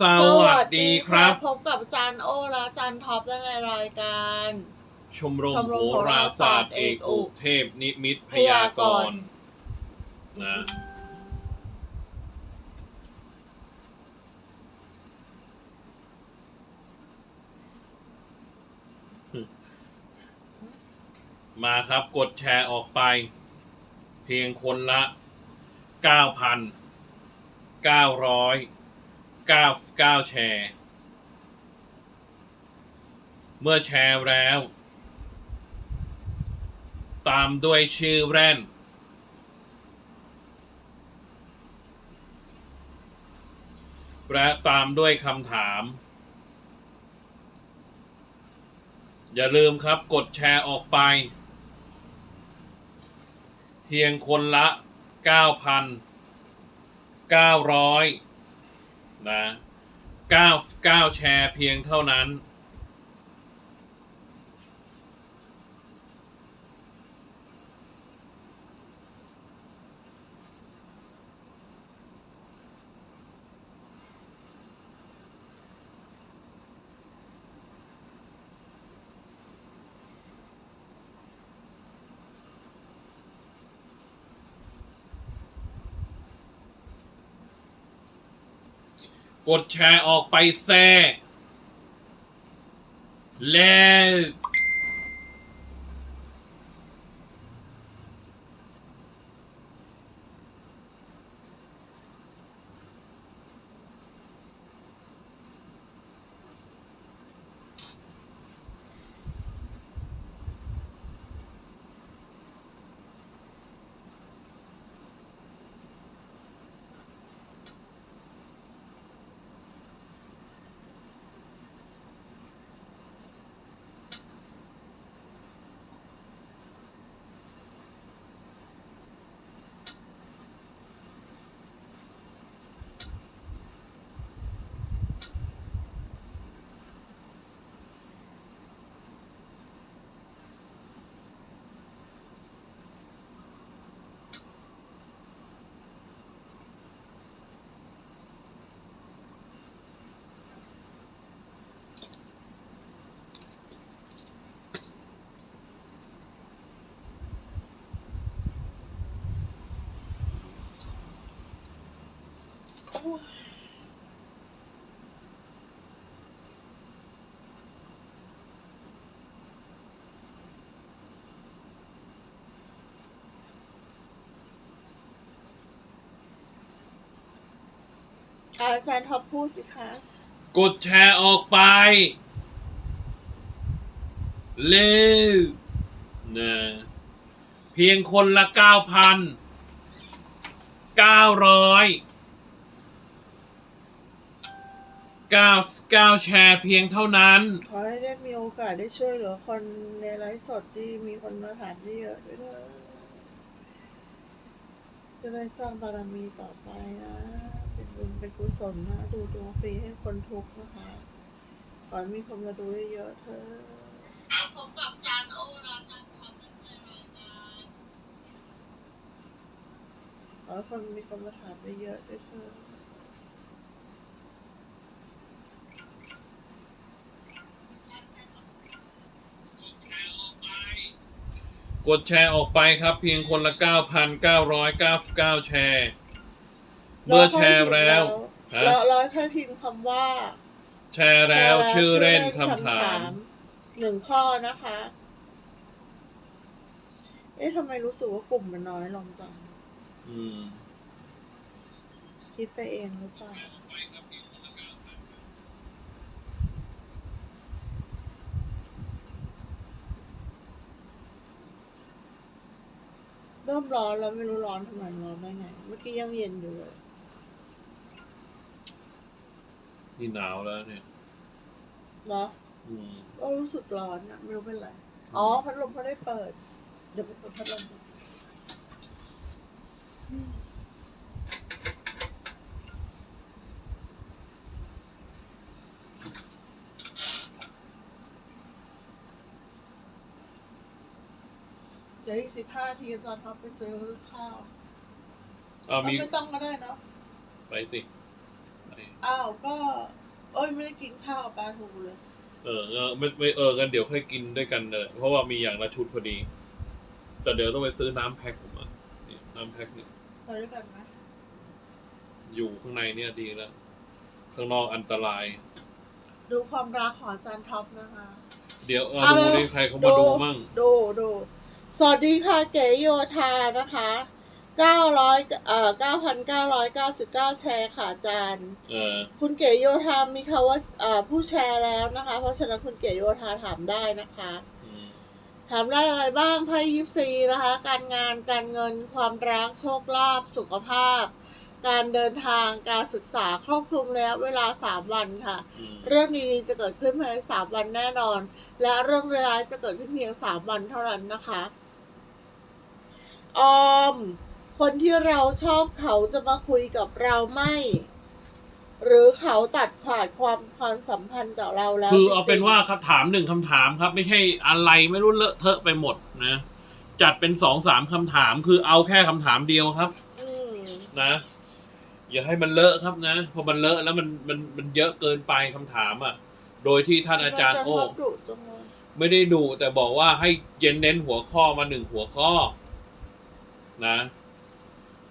สวัสดีครับ พบกับอาจารย์โอและอาจารย์ท็อปในรายการ ชมรมชมรมโหราศาสตร์เอกอุเทพนิมิตพยากรณ์นะมาครับกดแชร์ออกไป เพียงคนละ 9,999แชร์ เมื่อแชร์แล้ว ตามด้วยชื่อแร่นและตามด้วยคำถาม อย่าลืมครับกดแชร์ออกไป เพียงคนละ 9,900 นะ 99 แชร์เพียงเท่านั้น กดแชร์ออกไปแซ่แล้ว อาจารย์ท็อปพูดสิคะ กดแชร์ออกไป เร็วนะเพียงคนละ9,900 99 แชร์เพียงเท่านั้น ขอให้ได้มีโอกาสได้ช่วยเหลือคนในไลฟ์สดที่มีคนมาถามได้เยอะด้วยเถอะจะได้สร้างบารมีต่อไปนะ เป็นบุญเป็นกุศลนะ ดูดวงฟรีให้คนทุกข์นะคะ ขอให้มีคนมาดูเยอะๆเถอะพบกับอาจารย์โอและอาจารย์ท็อปในรายการขอให้คนมีคนมาถามเยอะๆด้วยเถอ กดแชร์ออกไปครับ เพียงคนละ 9,999 แชร์ เมื่อแชร์แล้วฮะแล้วร้อยค่อยพิมพ์คำว่า แชร์แล้วชร์ชื่อเล่นชื่อคำถามหนึ่งข้อนะคะ เอ๊ะทำไมรู้สึกว่ากลุ่มมันน้อยลงจังอืมคิดไปเองหรือเปล่า เริ่มร้อนแล้วไม่รู้ร้อนทำไมร้อนได้ไง เมื่อกี้ยังเย็นอยู่เลย นี่หนาวแล้วเนี่ยเนาะอืมก็รู้สึกร้อนอะไม่รู้เป็นไร อ๋อ พัดลมเขาได้เปิด เดี๋ยวไปเปิดพัดลมก่ ดี๋ยวอีกสิบห้าทีอาจารย์ท็อปไปซื้อข้าวเอามีไม่ต้องก็ได้เนาะไปสินี่อ้าวก็ เอ้ยไม่ได้กินข้าวกับปลาทูเลย เออเออไม่ไม่เออกันเดี๋ยวค่อยกินด้วยกันเลยเพราะว่ามีอย่างละชุดพอดี แต่เดี๋ยวต้องไปซื้อน้ำแพ็คผมอะนี่น้ำแพ็คนี่ไปด้วยกันไหมอยู่ข้างในเนี่ยดีแล้ว ข้างนอกอันตราย ดูความรักของอาจารย์ท็อปนะคะ เดี๋ยวเออเอาดูเลยดิใครเขามาดูมั่ง ดูดู สวัสดีค่ะเก๋โยธานะคะเก้าร้อยเอ่อเก้าพันเก้าร้อยเก้าสิบเก้าแชร์ค่ะอาจารย์ เออ คุณเก๋โยธามีคำว่าเอ่อผู้แชร์แล้วนะคะ เพราะฉะนั้นคุณเก๋โยธาถามได้นะคะ อืมถามได้อะไรบ้างไพ่ยิปซีนะคะ การงานการเงินความรักโชคลาภสุขภาพ การเดินทางการศึกษาครอบคลุมแล้วเวลา 3 วันค่ะ อืมเรื่องดีๆจะเกิดขึ้นภายใน 3 วันแน่นอน และเรื่องร้ายๆจะเกิดขึ้นเพียง 3 วันเท่านั้นนะคะ ออม คนที่เราชอบเขาจะมาคุยกับเราไม่ หรือเขาตัดขาดความความสัมพันธ์กับเราแล้วคือเอาจริงๆเป็นว่าคำถามหนึ่งคำถามครับ ไม่ใช่อะไรไม่รู้เลอะเทอะไปหมดนะจัดเป็นสองสามคำถาม คือเอาแค่คำถามเดียวครับอืมนะ อย่าให้มันเลอะครับนะพอมันเลอะแล้วมันมันมันเยอะเกินไปคำถามอะ โดยที่ท่านอาจารย์โอ้ชบดุจังเลยไม่ได้ดูแต่บอกว่าให้เย็นเน้นหัวข้อมาหนึ่งหัวข้อ นะ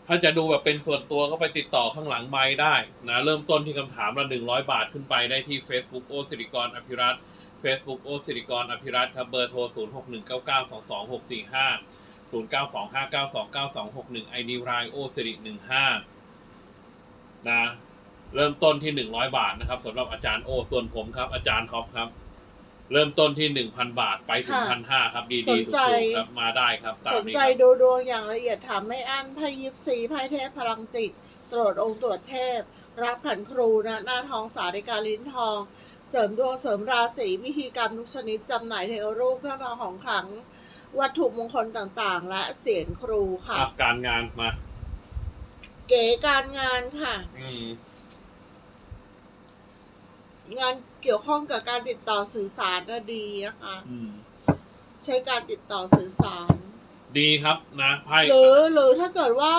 ถ้าจะดูแบบเป็นส่วนตัวก็ไปติดต่อข้างหลังไม้ได้นะ เริ่มต้นที่คำถามละหนึ่งร้อยบาทขึ้นไปได้ที่ Facebook โอสิริกรอภิรัต Facebook โอสิริกรอภิรัตครับเบอร์โทร 0 6 1 9 9 2 2 6 4 5 0 9 2 5 9 2 9 2 6 1 ID รายโอสิริ15นะ เริ่มต้นที่ 100 บาทนะครับสำหรับอาจารย์โอ ส่วนผมครับ อาจารย์ท็อปครับ เริ่มต้นที่1,000บาทไปถึงค่ะพันห้าครับ ดีสดีนถูกใจ ๆครับมาได้ครับตาสมนนี้ใจครับดูดวงอย่างละเอียดถามไม่อั้นไพ่ยิปซีไพ่เทพพลังจิต ตรวจองค์ตรวจเทพ รับขันครูนะหน้าทองสาริกาลิ้นทอง เสริมดวงเสริมราศีพิธีกรรมทุกชนิดจำหน่ายเทวรูปเครื่องรางของขลัง วัตถุมงคลต่างๆ และเสียนครูค่ะ อะการงานมา เก๋การงานค่ะ อืม งานเกี่ยวข้องกับการติดต่อสื่อสารน่ะดีนะคะอืมใช้การติดต่อสื่อสาร ดีครับนะไพ่หรือหรือถ้าเกิดว่า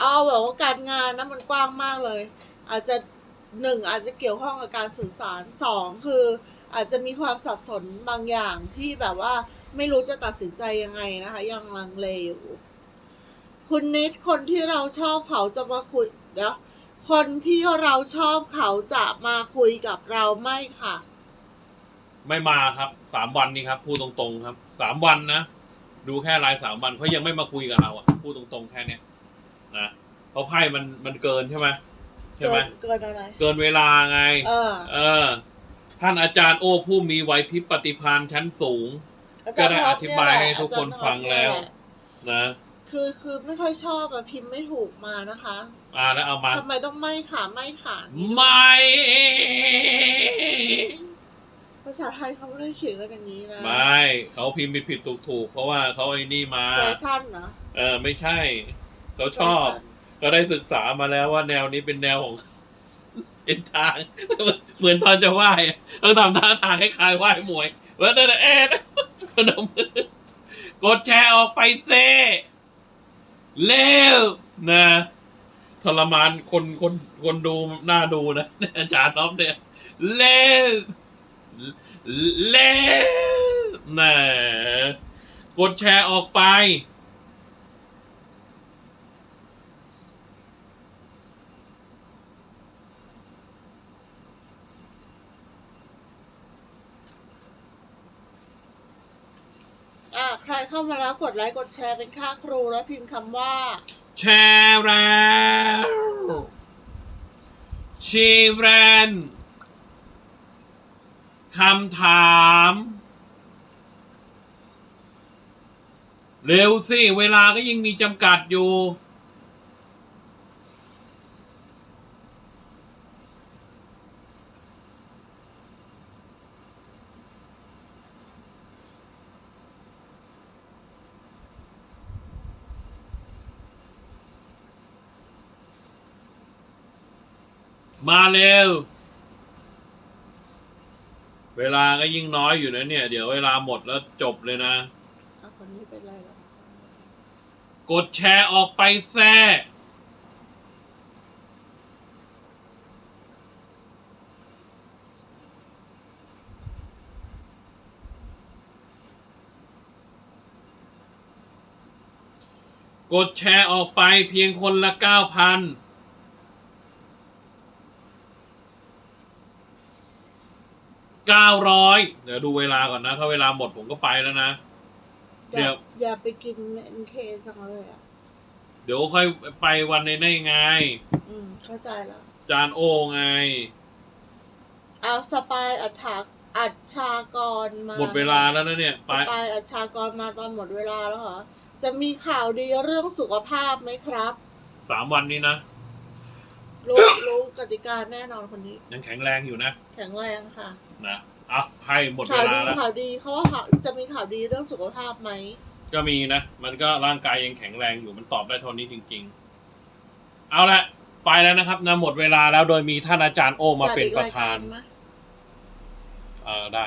เอาแบบว่าการงานนะมันกว้างมากเลย อาจจะหนึ่งอาจจะเกี่ยวข้องกับการสื่อสารสองคือ อาจจะมีความสับสนบางอย่างที่แบบว่าไม่รู้จะตัดสินใจยังไงนะคะ ยังลังเลอยู่ คุณนิดคนที่เราชอบเขาจะมาคุยเดี๋ยว คนที่เราชอบเขาจะมาคุยกับเราไม่ค่ะ ไม่มาครับสามวันนี้ครับพูดตรงๆครับสามวันนะดูแค่รายสามวันเขายังไม่มาคุยกับเราอะพูดตรงๆแค่เนี้ยนะเพราะไพ่มันมันเกินใช่ไหมใช่เกิไหมนเกินอะไร เกินเวลาไง เออ เออ ท่านอาจารย์โอ้ผู้มีไหวพริบปฏิภาณชั้นสูงอาก็จารย์ได้ท็ออปธิเนี่ยบายแหละให้ทุกคนอาจารย์ท็อปฟังแล้วเนี่ยหะนะ คือคือไม่ค่อยชอบอะพิมพ์ไม่ถูกมานะคะ อ่าแล้วเอามาทำไมต้องไม่ขาไม่ขาไม่ ภาษาไทยเขาไม่ได้เขียนกันอย่างนี้นะไม่เขาพิมพ์ผิดผิดถูกถูกๆ เพราะว่าเขาไอ้นี่มา แฟชั่นนะเออไม่ใช่ เขาชอบแฟชั่นก็ได้ศึกษามาแล้วว่าแนวนี้เป็นแนวของ เป็นทาง เหมือนตอนจะไหว้อะต้องทำท่าทางคล้ายๆไหว้มวยเว่าแต่เอ๊ะพนมมือกดแชร์ออกไปเซเร็วนะ ทรมานคนคนคนดูหน้าดูนะอาจารย์น้อมเนี่ยเร็วเร็วนะกดแชร์ออกไป อะใครเข้ามาแล้วกดไลค์กดแชร์เป็นค่าครูแล้วพิมพ์คำว่า แชร์แล้วชีแรนคำถาม เร็วสิ เวลาก็ยังมีจำกัดอยู่ มาเร็ว เวลาก็ยิ่งน้อยอยู่นะเนี่ย เดี๋ยวเวลาหมดแล้วจบเลยนะคนนี้เป็นไรเรกดแชร์ออกไปแซ่กดแชร์ออกไปเพียงคนละเก้าพัน เก้าร้อยเดี๋ยวดูเวลาก่อนนะ ถ้าเวลาหมดผมก็ไปแล้วนะอเดี๋ย่ายว อย่าไปกินเอ็นเคจังเลยอะ เดี๋ยวค่อยไปวันในได้ไง อืม เข้าใจแล้วจานโอไง เอาสปายอัฏฐาอัชชากรมาหมดเวลาแล้วนะเนี่ยสไปปายอัชชากรมาตอนหมดเวลาแล้วเหรอ จะมีข่าวดีเรื่องสุขภาพไหมครับ สามวันนี้นะรู้รู้ กติกาแน่นอนคนนี้ ยังแข็งแรงอยู่นะ แข็งแรงค่ะ นะเอาให้หมดเวข่าวลาดีแล้ว ข่าวดีเขาว่าข่าวจะมีข่าวดีเรื่องสุขภาพไหม ก็มีนะ มันก็ร่างกายยังแข็งแรงอยู่ มันตอบได้เท่านี้จริง ๆ เอาละไปแล้วนะครับนะหมดเวลาแล้วโดยมีท่านอาจารย์โอมาจัดเป็นอีกประรายธากานรไหม เออได้